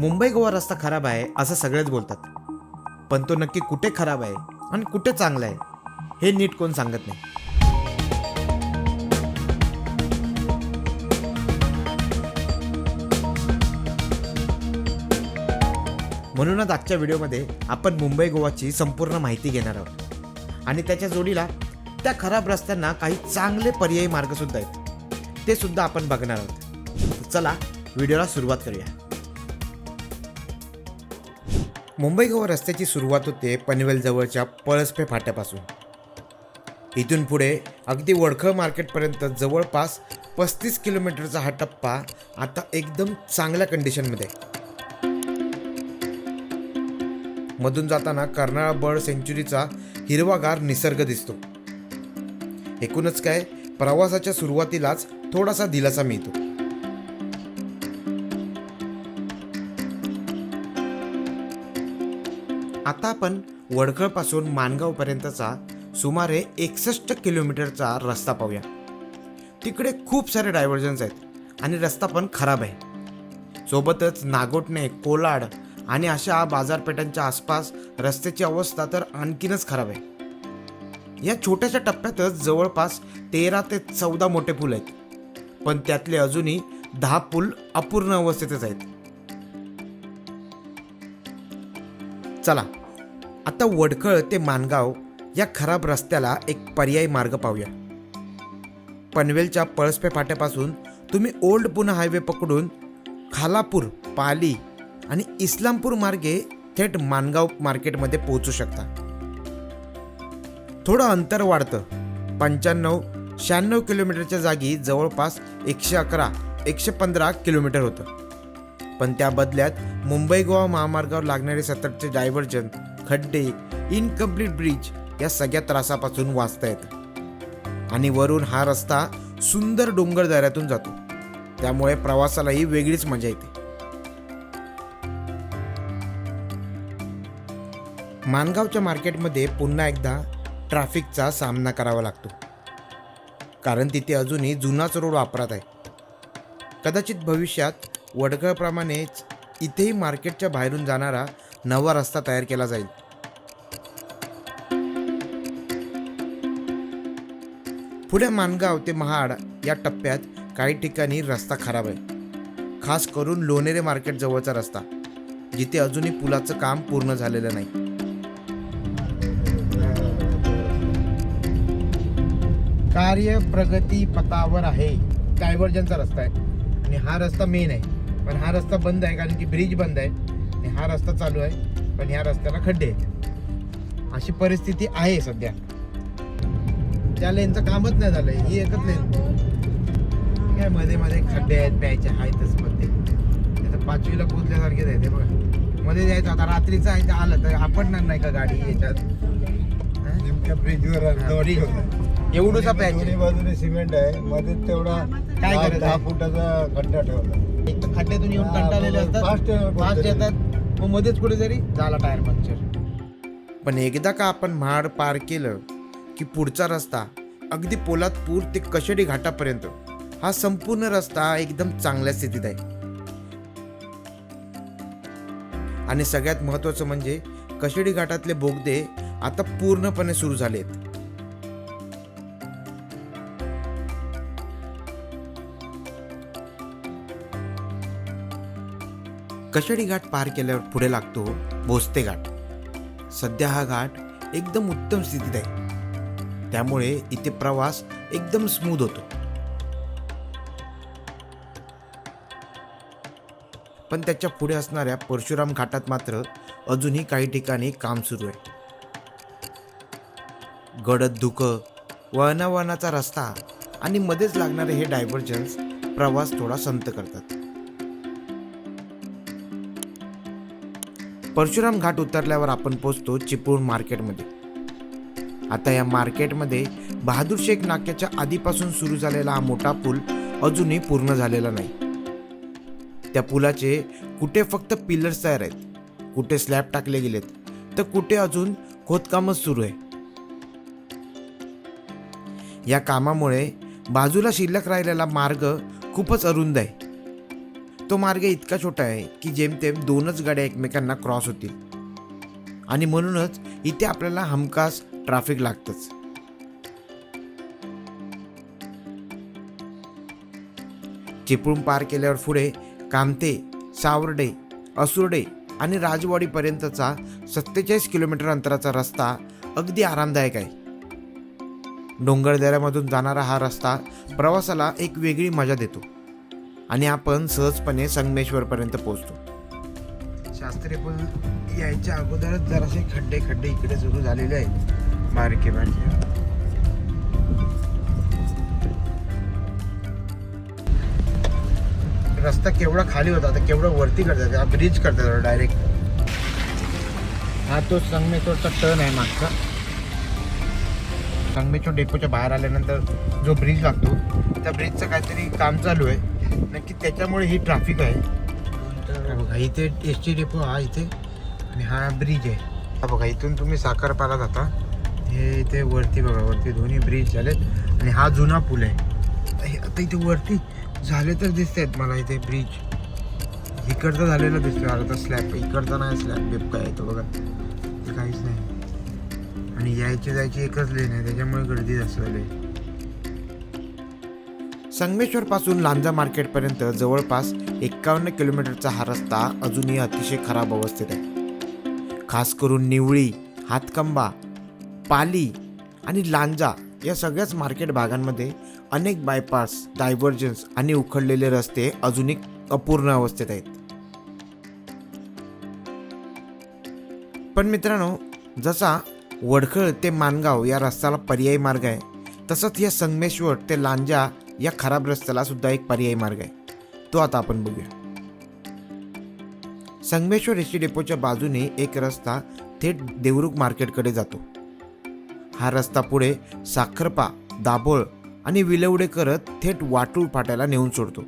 मुंबई गोवा रस्ता खराब आहे असं सगळेच बोलतात. पण तो नक्की कुठे खराब आहे आणि कुठे चांगला आहे हे नीट कोण सांगत नाही. म्हणूनच आजच्या व्हिडिओमध्ये आपण मुंबई गोवाची संपूर्ण माहिती घेणार आहोत. आणि त्याच्या जोडीला त्या खराब रस्त्यांना काही चांगले पर्यायी मार्गसुद्धा आहेत. ते सुद्धा आपण बघणार आहोत. चला व्हिडिओला सुरुवात करूया. मुंबई गोवा रस्त्याची सुरुवात होते पनवेल जवळच्या पळसपे फाट्यापासून. इथून पुढे अगदी वडखळ मार्केटपर्यंत जवळपास पस्तीस किलोमीटरचा हा टप्पा आता एकदम चांगल्या कंडिशनमध्ये आहे. मधून जाताना कर्नाळा बर्ड सेंच्युरीचा हिरवागार निसर्ग दिसतो. एकूणच काय प्रवासाच्या सुरुवातीलाच थोडासा दिलासा मिळतो. आता आपण वडखळपासून माणगावपर्यंतचा सुमारे एकसष्ट किलोमीटरचा रस्ता पाहूया. तिकडे खूप सारे डायव्हर्जन्स आहेत आणि रस्ता पण खराब आहे. सोबतच नागोटणे कोलाड आणि अशा बाजारपेठांच्या आसपास रस्त्याची अवस्था तर आणखीनच खराब आहे. या छोट्याशा टप्प्यातच जवळपास तेरा ते चौदा मोठे पूल आहेत. पण त्यातले अजूनही दहा पूल अपूर्ण अवस्थेतच आहेत. चला आता वडखळ ते मानगाव या खराब रस्त्याला एक पर्यायी मार्ग पाहूया. पनवेलच्या पळसपे फाट्यापासून तुम्ही ओल्ड पुणे हायवे पकडून खालापूर पाली आणि इस्लामपूर मार्गे थेट मानगाव मार्केटमध्ये पोहोचू शकता. थोडं अंतर वाढतं. पंच्याण्णव शहाण्णव किलोमीटरच्या जागी जवळपास एकशे अकरा एकशे पंधरा किलोमीटर होतं. पण त्या बदल्यात मुंबई गोवा महामार्गावर लागणारे सततचे डायव्हर्जन खड्डे इनकम्प्लीट ब्रिज या सगळ्या त्रासापासून वाचता आणि वरून हा रस्ता सुंदर डोंगर दऱ्यातून जातो. त्यामुळे प्रवासालाही वेगळीच मजा येते. मानगावच्या मार्केटमध्ये पुन्हा एकदा ट्रॅफिकचा सामना करावा लागतो. कारण तिथे अजूनही जुनाच रोड वापरात आहे. कदाचित भविष्यात वडगळप्रमाणेच इथेही मार्केटच्या बाहेरून जाणारा नवा रस्ता तयार केला जाईल. पुढे मानगाव ते महाड या टप्प्यात काही ठिकाणी रस्ता खराब आहे. खास करून लोणेरे मार्केट जवळचा रस्ता जिथे अजूनही पुलाचं काम पूर्ण झालेलं नाही. कार्य प्रगती पथावर आहे. डायव्हर्जनचा रस्ता आहे. आणि हा रस्ता मेन आहे. पण हा रस्ता बंद आहे कारण की ब्रिज बंद आहे. आणि हा रस्ता चालू आहे पण ह्या रस्त्याला खड्डे आहेत. अशी परिस्थिती आहे सध्या. त्या लेनचं कामच नाही झालंय ही एकच लेन काय मध्ये मध्ये खड्डे आहेत प्यायचे आहेतच मध्ये. त्याचं पाचवीला पोचल्यासारखेच आहे ते बघा. मध्ये जायचं आता रात्रीचं आहे ते आलं तर आपडणार नाही का गाडी याच्यात? ब्रिजवर बाजूने. सिमेंट आहे. मध्ये तेवढा काय दहा आहे? फुटाचा खड्डा ठेवला. एक तर खड्ड्यातून येऊन कंटाळलेले. असतात. फास्ट. येतात. मग मध्येच कुठेतरी झाला टायर पंक्चर पण एकदा का आपण महाड पार केलं की पुढचा रस्ता अगदी पोलादपूर ते कशेडी घाटापर्यंत हा संपूर्ण रस्ता एकदम चांगल्या स्थितीत आहे. आणि सगळ्यात महत्वाचं म्हणजे कशेडी घाटातले बोगदे आता पूर्णपणे सुरू झालेत. कशेडी घाट पार केल्यावर पुढे लागतो भोसते घाट. सध्या हा घाट एकदम उत्तम स्थितीत आहे. त्यामुळे इथे प्रवास एकदम स्मूथ होतो. पण त्याच्या पुढे असणाऱ्या परशुराम घाटात मात्र अजूनही काही ठिकाणी काम सुरू आहे. गडद धुकं वळणावळणाचा रस्ता आणि मध्येच लागणारे हे डायव्हर्जन्स प्रवास थोडा संत करतात. परशुराम घाट उतरल्यावर आपण पोचतो चिपळूण मार्केटमध्ये. आता या मार्केटमध्ये बहादूर शेख नाक्याच्या आधीपासून सुरू झालेला हा मोठा पूल अजूनही पूर्ण झालेला नाही. त्या पुलाचे कुठे फक्त पिलर्स तयार आहेत कुठे स्लॅब टाकले गेलेत तर कुठे अजून खोदकामच सुरू आहे. या कामामुळे बाजूला शिल्लक राहिलेला मार्ग खूपच अरुंद आहे. तो मार्ग इतका छोटा आहे की जेमतेम दोनच गाड्या एकमेकांना क्रॉस होतील. आणि म्हणूनच इथे आपल्याला हमखास ट्रॅफिक लागतंच. चिपळूण पार केल्यावर पुढे कामते सावर्डे असुर्डे आणि राजवाडीपर्यंतचा सत्तेचाळीस किलोमीटर अंतराचा रस्ता अगदी आरामदायक आहे. डोंगरदऱ्यामधून जाणारा हा रस्ता प्रवासाला एक वेगळी मजा देतो. आणि आपण सहजपणे संगमेश्वरपर्यंत पोहोचतो. शास्त्री पण यायच्या अगोदरच जरासे खड्डे खड्डे इकडे सुरू झालेले आहेत. बारके बारके रस्ता केवढा खाली होता आता केवढं वरती करतात हा ब्रिज करतात डायरेक्ट हा तो संगमेश्वरचा टर्न आहे मागचा. संगमेश्वर डेपोच्या बाहेर आल्यानंतर जो ब्रिज लागतो त्या ब्रिजचं काहीतरी काम चालू आहे. नक्की त्याच्यामुळे ही ट्रॅफिक आहे. बघा इथे एस टी डेपो हा इथे. आणि हा ब्रिज आहे. हा बघा इथून तुम्ही साखरपाला जाता. हे इथे वरती बघा वरती दोन्ही ब्रिज झालेत. आणि हा जुना पूल आहे. हे आता इथे वरती झाले तर दिसत आहेत मला इथे ब्रिज इकडचं झालेलं दिसतो आता स्लॅब इकडचा नाही स्लॅब बिप काय येतो बघा. ते काहीच नाही. आणि यायची जायची एकच लेन आहे त्याच्यामुळे गर्दी जास्त झाली. संगमेश्वर पासून लांजा मार्केटपर्यंत जवळपास एक्कावन्न किलोमीटरचा हा रस्ता अजूनही अतिशय खराब अवस्थेत आहे. खास करून निवळी हातकंबा पाली आणि लांजा या सगळ्याच मार्केट भागांमध्ये अनेक बायपास डायव्हर्जन्स आणि उखडलेले रस्ते अजूनही अपूर्ण अवस्थेत आहेत. पण मित्रांनो जसा वडखळ ते मानगाव या रस्त्याला पर्यायी मार्ग आहे तसंच या संगमेश्वर ते लांजा या खराब रस्त्याला सुद्धा एक पर्यायी मार्ग आहे. तो आता आपण बघूया. संगमेश्वर एस टी डेपोच्या बाजूने एक रस्ता थेट देवरुख मार्केटकडे जातो. हा रस्ता पुढे साखरपा दाभोळ आणि विलवडे करत थेट वाटूळ फाट्याला नेऊन सोडतो.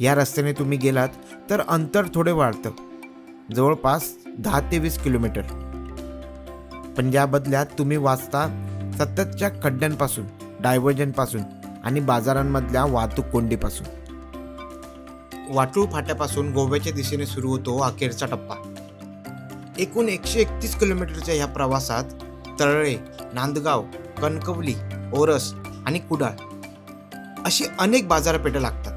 या रस्त्याने तुम्ही गेलात तर अंतर थोडे वाढतं. जवळपास दहा ते वीस किलोमीटर. पण या बदल्यात तुम्ही वाचता सततच्या खड्ड्यांपासून डायव्हर्जनपासून आणि बाजारांमधल्या वाहतूक कोंडीपासून. वाटूळ फाट्यापासून गोव्याच्या दिशेने सुरू होतो अखेरचा टप्पा. एकूण एकशे एकतीस किलोमीटरच्या ह्या प्रवासात तळळे नांदगाव कणकवली ओरस आणि कुडाळ अशी अनेक बाजारपेठा लागतात.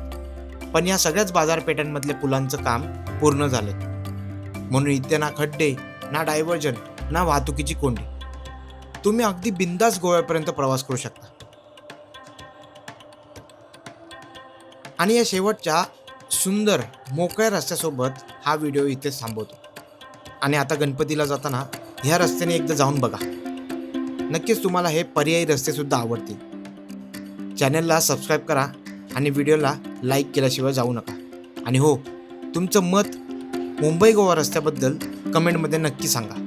पण या सगळ्याच बाजारपेठांमधले पुलांचं काम पूर्ण झाले म्हणून इथे ना खड्डे ना डायव्हर्जन ना वाहतुकीची कोंडी. तुम्ही अगदी बिंदास गोव्यापर्यंत प्रवास करू शकता. आणि या शेवटच्या सुंदर मोकळ्या रस्त्यासोबत हा व्हिडिओ इथे थांबवतो. आणि आता गणपतीला जाताना ह्या रस्त्याने एकदा जाऊन बघा. नक्कीच तुम्हाला हे पर्यायी रस्तेसुद्धा आवडतील. चॅनलला सबस्क्राईब करा आणि व्हिडिओला लाईक केल्याशिवाय जाऊ नका. आणि हो तुमचं मत मुंबई गोवा रस्त्याबद्दल कमेंटमध्ये नक्की सांगा.